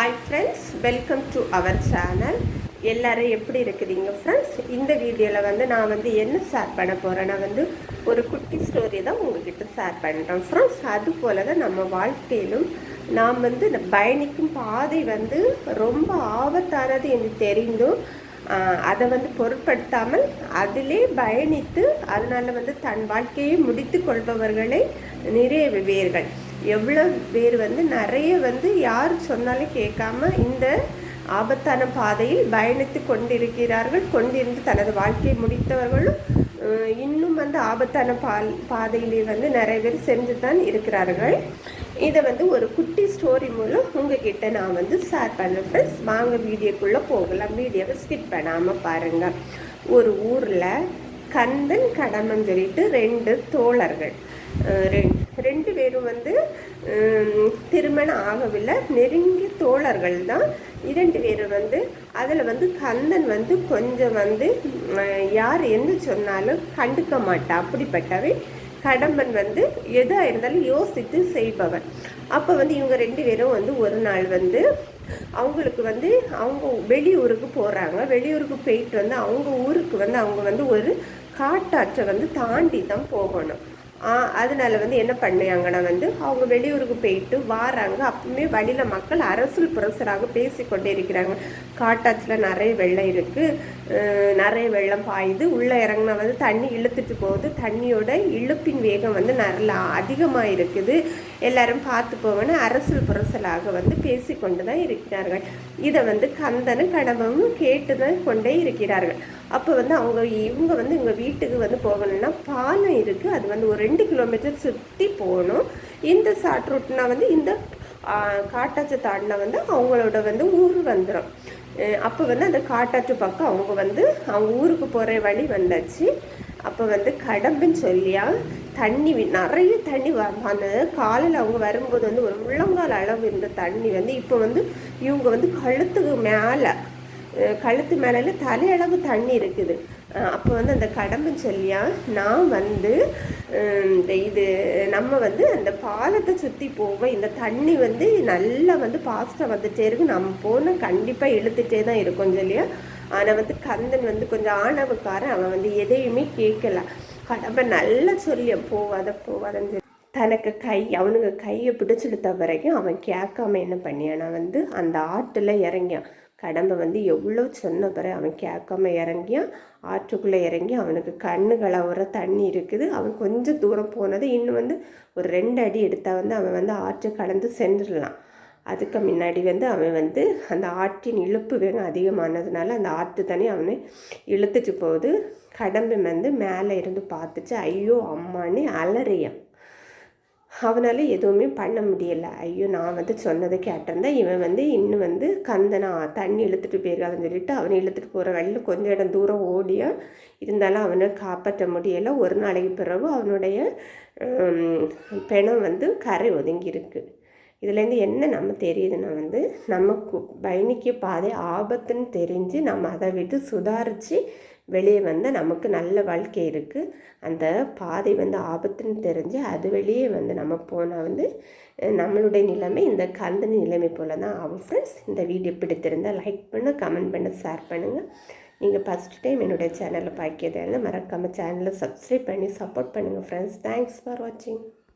Hi friends welcome to our channel எல்லோரும் எப்படி இருக்கிறீங்க ஃப்ரெண்ட்ஸ் இந்த வீடியோவில் வந்து நான் வந்து என்ன ஷேர் பண்ண போகிறேன்னா வந்து ஒரு குட்டி ஸ்டோரி தான் உங்ககிட்ட ஷேர் பண்ணுறேன் ஃப்ரெண்ட்ஸ் அது போல தான் நம்ம வாழ்க்கையிலும் நாம் வந்து இந்த பயணிக்கும் பாதை வந்து ரொம்ப ஆபத்தானது என்று தெரிந்தும் அதை வந்து பொருட்படுத்தாமல் அதிலே பயணித்து அதனால் வந்து தன் வாழ்க்கையை முடித்து கொள்பவர்களை நிறைய பேர்கள் எவ்வளோ பேர் வந்து நிறைய வந்து யார் சொன்னாலும் கேட்காம இந்த ஆபத்தான பாதையில் பயணித்து கொண்டிருக்கிறார்கள் கொண்டிருந்து தனது வாழ்க்கையை முடித்தவர்களும் இன்னும் வந்து ஆபத்தான பால் பாதையிலே வந்து நிறைய பேர் சென்று தான் இருக்கிறார்கள். இதை வந்து ஒரு குட்டி ஸ்டோரி மூலம் உங்ககிட்ட நான் வந்து ஷேர் பண்ணேன் ஃப்ரெண்ட்ஸ் வாங்க வீடியோக்குள்ளே போகலாம். வீடியோவை ஸ்கிப் பண்ணாமல் பாருங்கள் ஒரு ஊரில் கந்தன் கடமன் சொல்லிட்டு ரெண்டு தோழர்கள் ரெண்டு ரெண்டு பேரும் வந்து திருமணம் ஆகவில்லை. நெருங்கிய தோழர்கள் தான். இரண்டு பேரும் வந்து அதில் வந்து கந்தன் வந்து கொஞ்சம் வந்து யார் என்ன சொன்னாலும் கண்டுக்க மாட்டா. அப்படிப்பட்டவை கடம்பன் வந்து எதாக இருந்தாலும் யோசித்து செய்பவன். அப்போ வந்து இவங்க ரெண்டு பேரும் வந்து ஒரு நாள் வந்து அவங்களுக்கு வந்து அவங்க வெளியூருக்கு போகிறாங்க வெளியூருக்கு போயிட்டு வந்து அவங்க ஊருக்கு வந்து அவங்க வந்து ஒரு காட்டாற்றை வந்து தாண்டி தான் போகணும். அதனால வந்து என்ன பண்ணாங்கன்னா வந்து அவங்க வெளியூருக்கு போயிட்டு வாராங்க. அப்பவுமே வழியில் மக்கள் அரசல் புரசராக பேசிக்கொண்டே இருக்கிறாங்க. காட்டாச்சில் நிறைய வெள்ளம் இருக்குது நிறைய வெள்ளம் பாயுது. உள்ளே இறங்கினா வந்து தண்ணி இழுத்துட்டு போகுது. தண்ணியோட இழுப்பின் வேகம் வந்து நல்லா அதிகமாக இருக்குது. எல்லாரும் பார்த்து போவேன்னு அரசல் புரசலாக வந்து பேசிக்கொண்டு தான் இருக்கிறார்கள். இதை வந்து கந்தனும் கடம்பமும் கேட்டு தான் கொண்டே இருக்கிறார்கள். அப்போ வந்து அவங்க இவங்க வந்து இவங்க வீட்டுக்கு வந்து போகணும்னா பாலம் இருக்குது அது வந்து ஒரு கிலோமீட்டர் சுற்றி போகணும். இந்த ஷார்ட் ரூட்னா வந்து இந்த காட்டாச்சு தாண்டினா வந்து அவங்களோட வந்து ஊர் வந்துடும் அப்போ வந்து அந்த காட்டாற்று பக்கம் அவங்க வந்து அவங்க ஊருக்கு போகிற வழி வந்தாச்சு. அப்போ வந்து கடம்புன்னு சொல்லியா தண்ணி நிறைய தண்ணி வ அந்த காலையில் அவங்க வரும்போது வந்து ஒரு உள்ளங்கால் அளவு இருந்த தண்ணி வந்து இப்போ வந்து இவங்க வந்து கழுத்துக்கு மேலே கழுத்து மேலே தலையளவு தண்ணி இருக்குது. அப்போ வந்து அந்த கடம்பு சொல்லியா நான் வந்து இந்த இது நம்ம வந்து அந்த பாலத்தை சுற்றி போவோம் இந்த தண்ணி வந்து நல்லா வந்து பாஸ்ட்டாக வந்துட்டே இருக்கு நம்ம போனால் கண்டிப்பாக இழுத்துட்டே தான் இருக்கும் சொல்லியா. ஆனால் வந்து கந்தன் வந்து கொஞ்சம் ஆணவக்காரன் அவன் வந்து எதையுமே கேட்கல. கடம்பை நல்லா சொல்லி போவாத போவாதன்னு சொல்லி. தனக்கு கை அவனுங்க கையை பிடிச்சிடுத்த வரைக்கும் அவன் கேட்காம என்ன பண்ணியானா? வந்து அந்த ஆட்டில் இறங்கியான். கடம்பை வந்து எவ்வளோ சொன்ன பிறகு அவன் கேட்காம இறங்கியான். ஆற்றுக்குள்ளே இறங்கி அவனுக்கு கண்ணு கலவுற தண்ணி இருக்குது. அவன் கொஞ்சம் தூரம் போனது இன்னும் வந்து ஒரு ரெண்டு அடி எடுத்தால் வந்து அவன் வந்து ஆற்று கடந்து சென்றுடலாம். அதுக்கு முன்னாடி வந்து அவன் வந்து அந்த ஆற்றின் இழுப்பு வேகம் அதிகமானதுனால அந்த ஆற்று தண்ணி அவனை இழுத்துட்டு போகுது. கடம்பு வந்து மேலே இருந்து பார்த்துச்சு ஐயோ அம்மான்னு அலறியான் அவனால் எதுவுமே பண்ண முடியலை. ஐயோ நான் வந்து சொன்னதை கேட்டிருந்தேன் இவன் வந்து இன்னும் வந்து கந்தனா தண்ணி இழுத்துட்டு போயிருக்காதுன்னு சொல்லிட்டு அவனை இழுத்துட்டு போகிற வழியில் கொஞ்சம் இடம் தூரம் ஓடியா இருந்தாலும் அவனை காப்பாற்ற முடியலை. ஒரு நாளைக்கு பிறகு அவனுடைய பிணம் வந்து கரை ஒதுங்கி இருக்கு. இதுலேருந்து என்ன நம்ம தெரியுதுன்னா வந்து நமக்கு பயணிக்க பாதை ஆபத்துன்னு தெரிஞ்சு நம்ம அதை விட்டு சுதாரித்து வெளியே வந்து நமக்கு நல்ல வாழ்க்கை இருக்குது அந்த பாதை வந்து ஆபத்துன்னு தெரிஞ்சு அது வெளியே வந்து நம்ம போனால் வந்து நம்மளுடைய நிலைமை இந்த கந்தனி நிலைமை போல தான் ஆகும். ஃப்ரெண்ட்ஸ் இந்த வீடியோ பிடித்திருந்தால் லைக் பண்ண கமெண்ட் பண்ண ஷேர் பண்ணுங்கள் நீங்கள் ஃபஸ்ட் டைம் என்னுடைய சேனலை பார்க்கிறதால மறக்காமல் சேனலை சப்ஸ்கிரைப் பண்ணி சப்போர்ட் பண்ணுங்கள் ஃப்ரெண்ட்ஸ் தேங்க்ஸ் ஃபார் வாட்சிங்